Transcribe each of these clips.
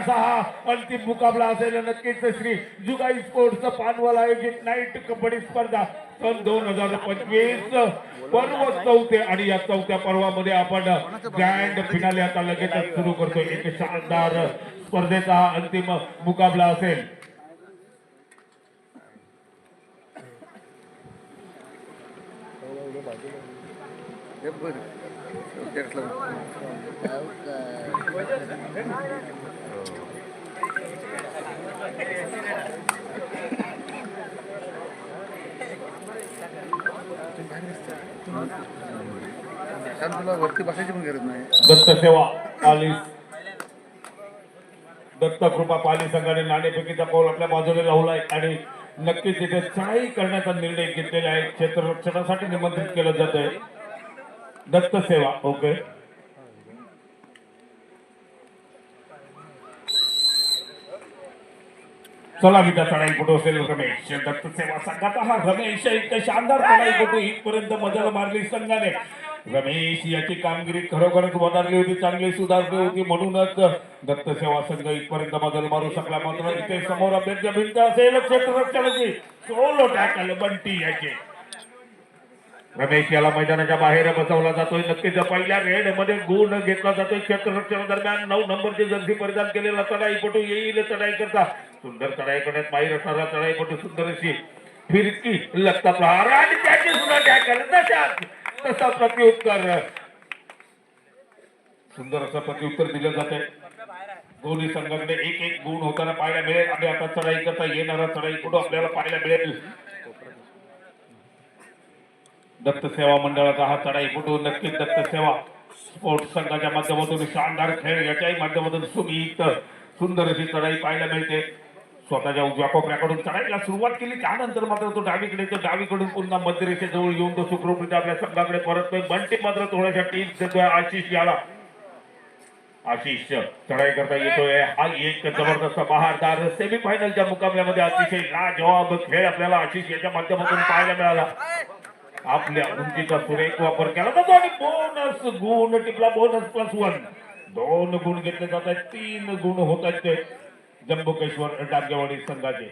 असा हा अंतिम मुकाबला असेल. नक्कीच श्री जुगाई स्पोर्ट्स पानवल आयोजित नाईट कबड्डी स्पर्धा सन दोन हजार पंचवीस. पर्व चौथे आणि या चौथ्या पर्वामध्ये आपण ग्रँड फिनाले आता लगेचच सुरू करतो एक शानदार स्पर्धेचा हा अंतिम मुकाबला असेल. कारण तुला वरती बसायची पण गरज नाही दत्त सेवा पालीस दत्त कृपा पाली संघाने नाणेफेकीचा पाऊल आपल्या बाजूने लावलाय आणि नक्कीच तिथे चढाई करण्याचा निर्णय घेतलेला आहे. क्षेत्ररक्षणासाठी निमंत्रित केलं जात आहे दत्त सेवा ओके. चला विद्या चढाईपटू असेल रमेश. दत्त सेवा संघाचा हा रमेश इतका शानदार चढाईपटू इथपर्यंत मजल मारली संघाने. रमेश याची कामगिरी खरोखरच वधारली होती चांगली सुधारली होती म्हणूनच दत्त सेवा संघ इथपर्यंत मजल मारू शकला. मात्र इथे समोर अभ्यर्थ भिंत असेल क्षेत्ररक्षणाची सोलो टॅकल बंटी याचे. रमेश याला मैदानाच्या बाहेर बसवला जातोय. नक्कीच पहिल्या रेडमध्ये गुण घेतला जातोय. क्षेत्ररक्षणा दरम्यान नऊ नंबरची जर्सी परिधान केलेला चढाईपटू येईल चढाई करता सुंदर चढाई करण्यात माहीर असणारा चढाईपटू सुंदर अशी फिरकी लगता प्रहार आणि त्याची सुद्धा टॅकल तसा प्रत्युत्तर सुंदर असं प्रत्युत्तर दिलं जाते दोन्ही संघाकडे एक एक गुण होताना पाहायला मिळेल. आणि आता चढाई करता येणारा चढाईपटू आपल्याला पाहायला मिळेल. दत्त सेवा मंडळाचा हा चढाई चढाईपटू नक्कीच दत्त सेवा. स्पोर्ट्स संघाच्या माध्यमातून शानदार खेळ याच्याही माध्यमातून सुमित सुंदर अशी चढाई पाहायला मिळते. स्वतःच्या उजव्या कोपऱ्याकडून चढाईला सुरुवात केली त्यानंतर मात्र तो डावीकडे तो डावीकडून पुन्हा मध्यरेषेजवळ येऊन तो सुखरूपरीत्या आपल्या संघाकडे परततोय. बंटी मात्र थोड्याशा टीम देतोय आशिष याला. आशिष चढाई करता येतोय. हा एक जबरदस्त बहारदार सेमीफायनलच्या मुकाबल्यामध्ये अतिशय लाजवाब खेळ आपल्याला आशिष याच्या माध्यमातून पाहायला मिळाला. आपल्या उंचीचा सुरेख वापर केला जातो आणि बोनस गुण टिपला बोनस प्लस वन दोन गुण घेतले जात आहेत तीन गुण होत आहेत ते. जम्बुकेश्वर डांगेवाडी संघाचे.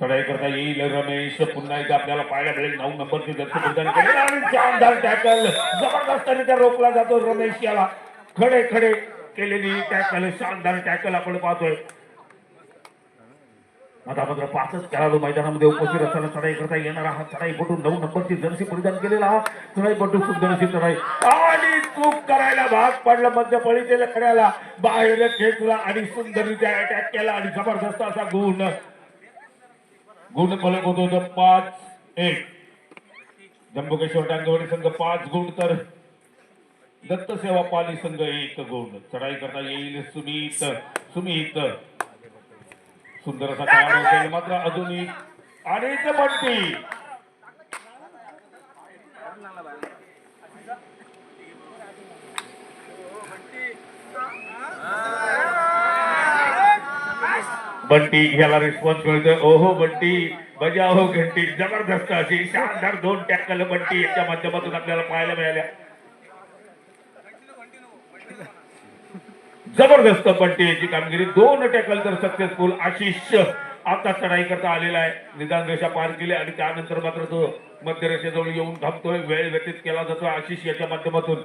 चढाई करता येईल रमेश पुन्हा एकदा आपल्याला पाहायला मिळेल. नऊ नंबरची दत्त प्रदान केले आणि शानदार टॅकल जबरदस्तीने रोखला जातो रमेश याला. खडे खडे केलेली टॅकल शानदार टॅकल आपण पाहतोय. आता मात्र पाचच खेळाडू मैदानामध्ये उपस्थित असताना चढाई करता येणार हा चढाई पटू नऊ नंबरची जर्सी परिधान केलेला हा चढाई पटून सुंदर चढाई. आणि चूक करायला भाग पडला मध्य पळीतेला खड्याला बाहेर खेचला आणि सुंदरीचा अटॅक केला आणि जबरदस्त असा गुण. गुण फलक होतो पाच एक. जम्बुकेश्वर डांगेवाडी संघ पाच गुण तर दत्त सेवा पाली संघ एक गुण. चढाई करता येईल सुमित. सुमित. सुंदर असा खेळाडू असेल मात्र अजूनही आणि इथे बंटी. बंटी ह्याला रिस्पॉन्स मिळतोय. ओहो बंटी बजाओ हो घंटी. जबरदस्त अशी शानदार दोन टॅकल बंटी याच्या माध्यमातून आपल्याला पाहायला मिळाल्या. जबरदस्त बंटी यांची कामगिरी. दोन टॅकल तर सक्सेसफुल आशिष आता चढाई करता आलेला आहे. निदान रेषा पार केली आणि त्यानंतर मात्र तो मध्य रेषेजवळ येऊन थांबतोय. वेळ व्यतीत केला जातो आशिष याच्या माध्यमातून.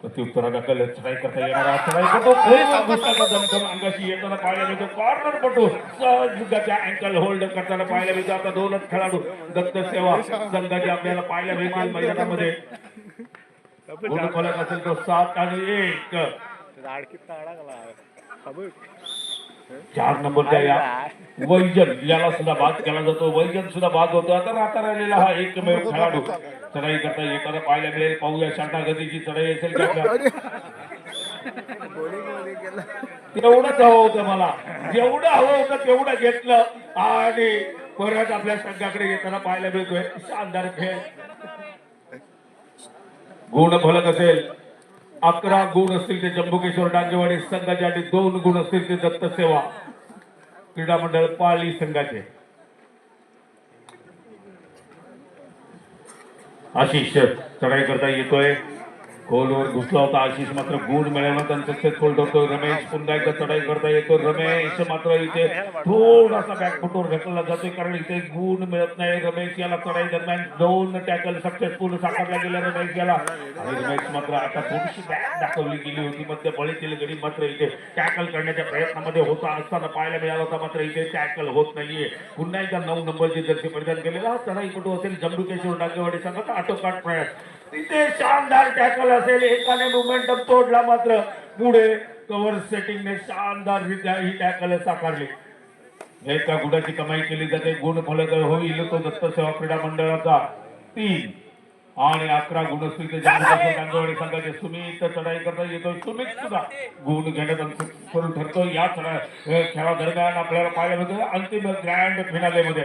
प्रत्युत्तरादाखल चढाई करता येणार चढाई करतो. अंगाशी येताना पाहायला मिळतो. कॉर्नर पटू. सहजच्या अँकल होल्ड करताना पाहायला मिळतो. आता दोनच खेळाडू दत्त सेवा संघाचे आपल्याला पाहायला मिळतील. मैदानामध्ये. गुण फलक असेल तो सात आणि एक. चार नंबरच्या या. वैजन याला सुद्धा बाद केला जातो. वैजन सुद्धा बाद होतो. आता राहता राहिलेला हा एकमेव खेळाडू. चढाई करता येताना पाहायला मिळेल. पाहूया शांता गतीची चढाई असेल तेवढंच हवं होतं मला. जेवढं हवं होतं तेवढं घेतलं. आणि परत आपल्या संघाकडे येताना पाहायला मिळतोय. शानदार खेळ. गुण फलक असेल अकरा गुण असतील ते जम्बुकेश्वर डांगेवाडी संघाचे आणि दोन गुण असतील ते दत्त सेवा. क्रीडा मंडळ पाळी संघाचे. आशिष चढाई करता येतोय. खोलवर घुसला होता, आशिष मात्र गुण मिळवणं सक्सेसफुल ठरतो रमेश, पुन्हा एकदा चढाई करता येतो, रमेश मात्र इथे थोडासा बॅकफुटवर ढकलला जातोय, कारण इथे गुण मिळत नाही. रमेश याला चढाई दरम्यान दोन टॅकल सक्सेसफुल साकारला गेला रमेश याला. आणि रमेश मात्र आता थोडीशी बॅक दाखवली गेली होती, मध्य बळीतील गडी मात्र इथे टॅकल करण्याच्या प्रयत्नामध्ये होता असताना पाहायला मिळाला होता, मात्र इथे टॅकल होत नाहीये. पुन्हा एकदा नऊ नंबरची जर्सी परिधान केलेला हा चढाईपटू असेल जंबुकेश्वर डागेवाडी संघाचा आटोकाट प्रयास. तिथे शानदार टॅकल असेल. एकाने मोमेंटम तोडला मात्र. पुढे कव्हर सेटिंगने शानदार ही टॅकल साकारली. एका गुणाची कमाई केली जाते. गुण फलक होईल तो दत्त सेवा क्रीडा मंडळाचा. तीन आणि अकरा गुण डांगेवाडी संघाचे सुमित चढाई करता येतो. सुमित सुद्धा गुण घेण्यात करून ठरतो. या खेळादरम्यान आपल्याला पाहायला मिळतं. अंतिम ग्रँड फिनालेमध्ये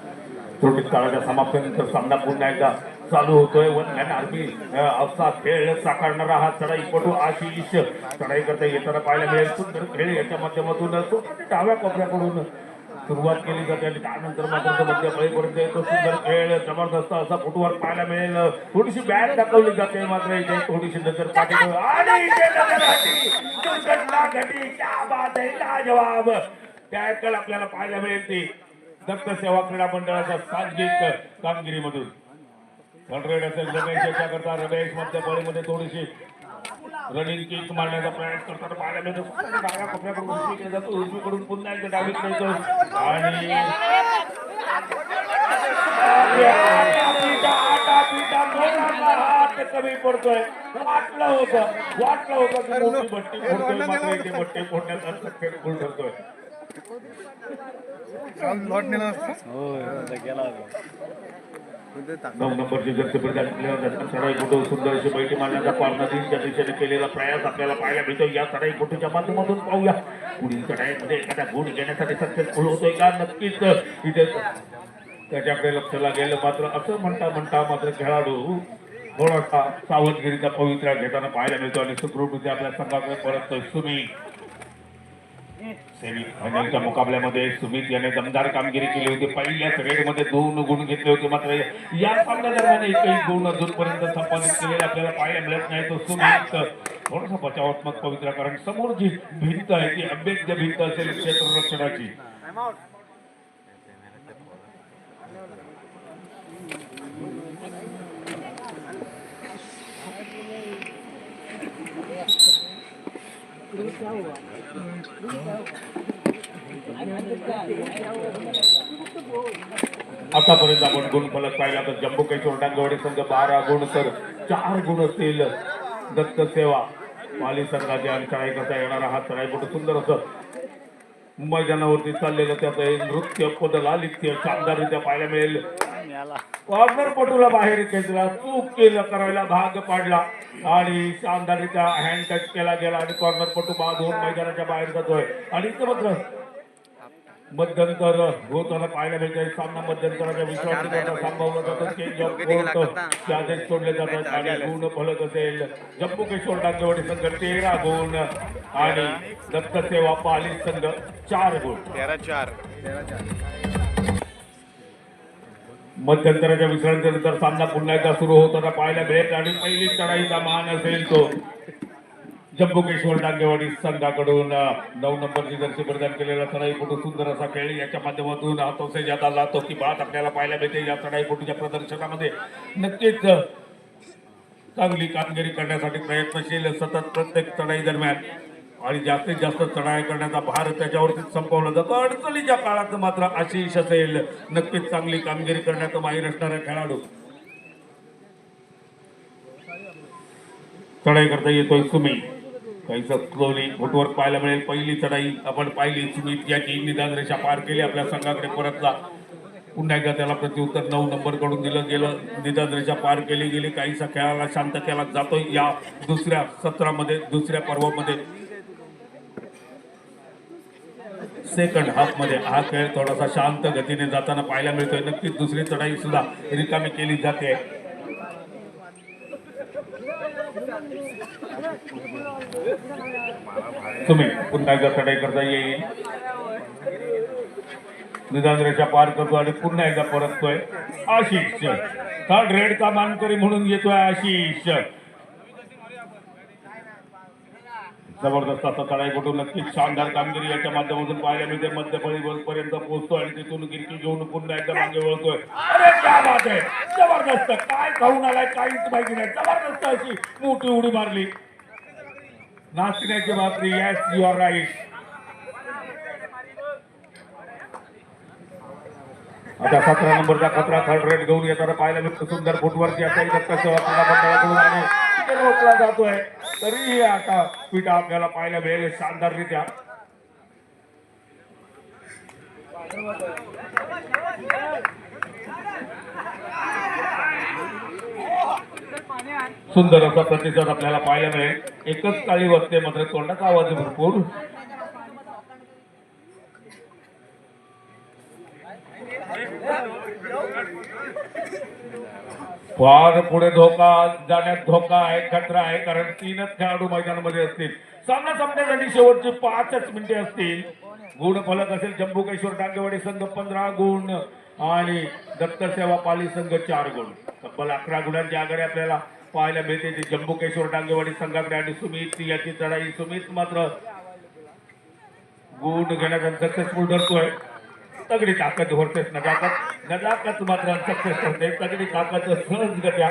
त्रुटीत काळाच्या समाप्तीनंतर सामना पुन्हा एकदा चालू होतोय. वन मॅन आर्मी असा खेळ साकारणारा हा चढाईपटू आशिष. चढाई करता येताना पाहायला मिळेल सुंदर खेळ याच्या माध्यमातून. स्वतःच्या डाव्या कोपऱ्याकडून सुरुवात केली जाते आणि त्यानंतर मात्र तो मध्य बळीपर्यंत येतो. सुंदर खेळ जबरदस्त असा फुटवर पाहायला मिळेल. थोडीशी बॅट दाखवली जाते मात्र इथे. थोडीशी नजर पाठी आणि इथे नजर हटी. दुर्घटना घटी क्या बात आहे. लाजवाब. आपल्याला पाहायला मिळेल ती. दत्त सेवा क्रीडा मंडळाच्या सांघिक कामगिरीमधून. हंड्रेड असेल रमेश याच्याकरता रमेश मध्य बळीमध्ये थोडीशी रनिंग किक मारण्याचा प्रयास करताना पाहायला मिळतो. डाव्या कपड्याकडून उजवीकडे जातो. उजवीकडून पुन्हा एकदा डावीकडे येतो आणि कमी पडतोय. वाटलं होतं. वाटलं होतं की मोठी भट्टी फोडतोय. मात्र इथे भट्टी फोडण्याचा ठरतोय. लॉट नेला असता नऊ नंबरची जर प्रदान केल्यावर चढाई फोटो सुंदर अशी बैठी मारण्याचा पारणा तीनच्या दिशेने केलेला प्रयास आपल्याला पाहायला मिळतो. या चढाई फोटोच्या माध्यमातून पाहूया. पुढील चढाईमध्ये एखादा गुण घेण्यासाठी सक्सेसफुल होतोय का? नक्कीच. इथे त्याच्याकडे लक्ष लागेल. मात्र असं म्हणता म्हणता मात्र खेळाडू थोडासा सावधगिरीचा पवित्रा घेताना पाहायला मिळतो. आणि सुखरूप आपल्या संघाकडे परत सुमी सेमी फायनलच्या मुकाबल्यामध्ये सुमित याने दमदार कामगिरी केली होती. पहिल्याच रेडमध्ये दोन गुण घेतले होते मात्र या सामन्यादरम्यान एकही गुण अजूनपर्यंत संपादित केलेले आपल्याला पाहायला मिळत नाही. तो सुमित थोडासा बचावात्मक पवित्रा कारण समोर जी भिंत आहे ती अभेद्य भिंत असेल क्षेत्ररक्षणाची आतापर्यंत आपण गुण फलक पाहिला तर जम्मू काश्मीर डांगवडे संघ बारा गुण तर चार गुण असतील. दत्त सेवा माली संघाचे आणि चढाई करता येणारा हा चढाईपटू सुंदर असं. मैदानावरती चाललेलं त्याचं हे नृत्य पदलालित्य शानदाररित्या पाहायला मिळेल. कॉर्नर पटूला बाहेर खेचला चूक केलं करायला भाग पाडला. आणि शानदाररित्या हँड टच केला गेला आणि कॉर्नर पटू बाद होऊन मैदानाच्या बाहेर जातोय. आणि इथं मात्र मध्यंतर होताना पाहायला मिळतंय. सामना मध्यंतराच्या विश्रांतीकरता थांबवला जातो चेंज ऑफ कोर्ट चे आदेश सोडले जातात आणि गुण फलक असेल. जम्मू काश्मीर डांगेवाडी संघ तेरा गुण आणि दत्त सेवा पाली संघ चार गुण. तेरा चार. मध्यंतराच्या विश्रांतीनंतर सामना पुन्हा एकदा सुरू होताना पाहायला मिळेल आणि पहिली चढाईचा मान असेल तो. जम्बुकेश्वर डांगेवाडी संघाकडून नऊ नंबरची जर्सी प्रदान केलेला चढाईपटू सुंदर असा खेळ याच्या माध्यमातून हातोसे ज्यादा लातो की बात आपल्याला पाहायला मिळते. या चढाईपटूच्या प्रदर्शनामध्ये नक्कीच चांगली कामगिरी करण्यासाठी प्रयत्नशील सतत प्रत्येक चढाई दरम्यान आणि जास्तीत जास्त चढाई करण्याचा भार त्याच्यावरती संपवला जातो. अडचणीच्या काळात मात्र आशिष असेल. नक्कीच चांगली कामगिरी करण्याचा माहीर असणारा खेळाडू. चढाई करता येतोय सुमी. काहीच स्लोली फुटवर्क पाहायला मिळेल. पहिली चढाई आपण पाहिली. सुमित याची निदान रेषा पार केली. आपल्या संघाकडे परतला पुन्हा एकदा त्याला प्रत्युत्तर नऊ नंबरकडून दिलं गेलं. निदाद्रेच्या पार केली गेली. काहीसा खेळाला शांत केला जातोय. या दुसऱ्या सत्रामध्ये दुसऱ्या पर्वामध्ये सेकंड हाफमध्ये हा खेळ थोडासा शांत गतीने जाताना पाहायला मिळतोय. नक्कीच दुसरी चढाई सुद्धा रिकामी केली जाते. तुम्ही पुन्हा एकदा चढाई करता येईल. निदांद्रेच्या पार करतो आणि पुन्हा एकदा परततोय. आशिष थर्ड रेड का मानकरी म्हणून येतोय आशिष. जबरदस्त असा चढाई कुठून नक्कीच शानदार कामगिरी याच्या माध्यमातून पाहायला मिळते. मध्यफळी पर्यंत पोहोचतो आणि तिथून गिरकी घेऊन पुन्हा एकदा मागे वळतोय. अरे काय बात आहे! जबरदस्त! काय खाऊन आलाय काहीच माहिती नाही. जबरदस्त अशी मोठी उडी मारली. नाचण्याची भाकरी येस यू आर राईट आता सतरा नंबरचा कचरा थर्ड रेट घेऊन येताना पाहायला मिळतं सुंदर फुटवरची आता दत्त सेवा क्रीडा मंडळाकडून आणि रोखला जातोय. तरीही आता पीठ आपल्याला पाहायला मिळेल शानदाररित्या. सुंदर असा प्रतिसाद आपल्याला पाहायला मिळेल. एकच काळी वाजते मात्र तोंडाचा आवाज भरपूर. फार पुढे धोका जाण्यात धोका आहे खतरा आहे कारण तीनच खेळाडू मैदानामध्ये असतील. सामना संपण्यासाठी शेवटची पाचच मिनिटे असतील. गुण फलक असेल जम्बुकेश्वर डांगेवाडी संघ पंधरा गुण आणि दत्त सेवा पाली संघ चार गुण. तब्बल अकरा गुणांची आघाडी आपल्याला पाहायला मिळते. ती जम्बुकेश्वर डांगेवाडी संघाकडे आणि सुमित याची चढाई सुमित मात्र. गुण घेण्याचा सक्सेसफुल ठरतोय तगडी ताकद होतेच नजाकत नजाकत मात्र सक्सेस ठरते तगडी ताकद सहजगत्या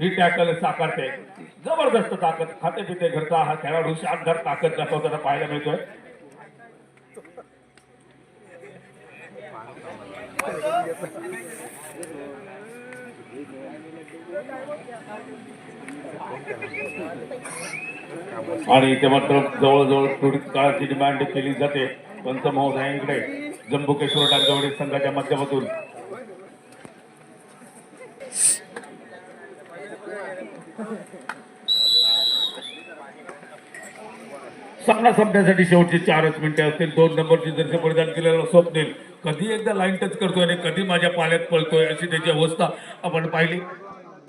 ही टॅकल साकारते. जबरदस्त ताकद. खाते पिते घरचा हा खेळाडू शानदार ताकद दाखवताना पाहायला मिळतोय. आणि इथे मात्र जवळजवळ थोडी काळाची डिमांड केली जाते. पंत महोदयांकडे जम्बुकेश्वर डांगवडी संघाच्या माध्यमातून सामना संपण्यासाठी शेवटचे चारच मिनिटे असतील. दोन नंबरची जसे परिधान केलेलं स्वप्नील. कधी एकदा लाईन टच करतोय आणि कधी माझ्या पाल्यात पळतोय अशी त्याची अवस्था आपण पाहिली.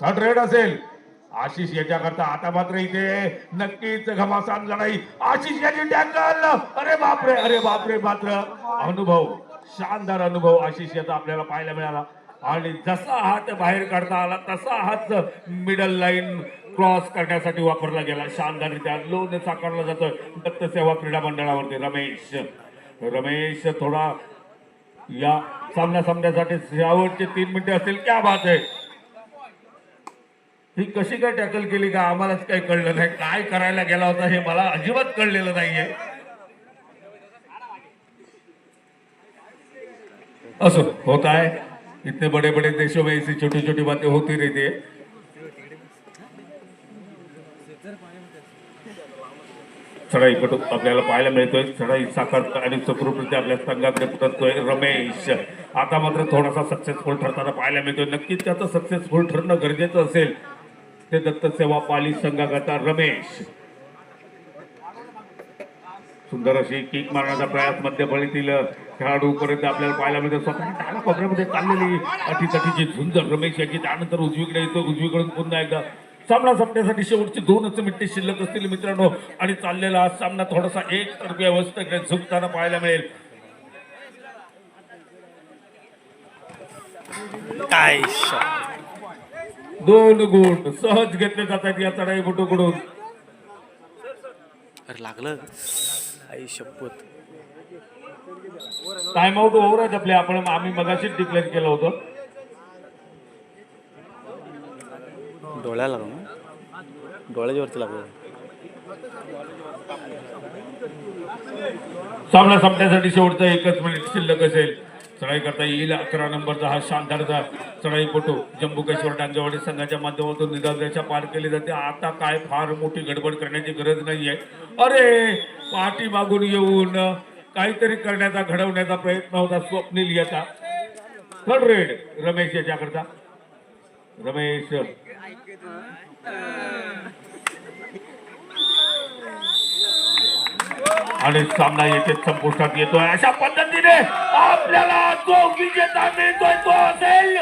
थर्ड रेड असेल. आशिष याच्याकरता आता मात्र इथे नक्कीच घमासान लढाई. आशिष याची टॅकल अरे बापरे अरे बापरे मात्र अनुभव शानदार अनुभव आशिष याचा आपल्याला पाहायला मिळाला. आणि जसा हात बाहेर काढता आला तसा हात मिडल लाईन क्रॉस करण्यासाठी वापरला गेला. शानदाररित्या लोन साकारला जातोय दत्त सेवा क्रीडा मंडळावरती रमेश. रमेश थोडा या सामना सामन्यासाठी शेवटचे तीन मिनिटे असतील. क्या बात आहे. ही कशी काय टॅकल केली का आम्हालाच काही कळलं नाही. काय करायला गेला होता हे मला अजिबात कळलेलं नाहीये. असो होत आहे. इतने बड़े बड़े देशों में ऐसी छोटी छोटी बातें होती रहती है चढाई इकडून आपल्याला पाहायला मिळतोय. चढाई साखर आणि सुखरूपरित्या आपल्या संघाकडे पुटतोय रमेश. आता मात्र थोडासा सक्सेसफुल ठरताना पाहायला मिळतोय. नक्कीच त्याचं सक्सेसफुल ठरणं गरजेचं असेल. ते दत्त सेवा पाली संघाकरता रमेश. सुंदर अशी किक मारण्याचा प्रयास मध्यफळीतील खेळाडूपर्यंत आपल्याला पाहायला मिळतो. स्वतः डाव्या कोपऱ्यामध्ये चाललेली अटीतटीची झुंज रमेश याची. त्यानंतर उजवीकडे येतो. उजवीकडून पुन्हा एकदा सामना संपण्यासाठी शेवटची दोनच मिनिटे शिल्लक असतील मित्रांनो. आणि चाललेला हा सामना थोडासा एक तर्फी अवस्थेकडे झुकताना पाहायला मिळेल. काय दोन गुण सहज घेतले जातात या चढाई कडून अरे लागलं. आई शपथ. टाइम आउट ओव्हर आहेत आपले. आपण आम्ही मगाशीच डिक्लेअर केलं होतं. डोळ्याला ना? डोळ्याच्या वरती लागलं. सामना संपण्यासाठी शेवटचं एकच मिनिट शिल्लक असेल. चढाई करता येईल. अकरा नंबरचा हा शानदारचा चढाईपटू जम्बुकेश्वर डांगेवाडी संघाच्या माध्यमातून निदाद्रेच्या पार केली जाते. आता काय फार मोठी गडबड करण्याची गरज नाहीये. अरे पाठी मागून येऊन काहीतरी करण्याचा घडवण्याचा प्रयत्न होता स्वप्नील याचा. थर्ड रेड रमेश याच्याकरता. रमेश. आणि सामना येथे संपुष्टात येतोय. अशा पद्धतीने आपल्याला जो विजेता मिळतोय तो असेल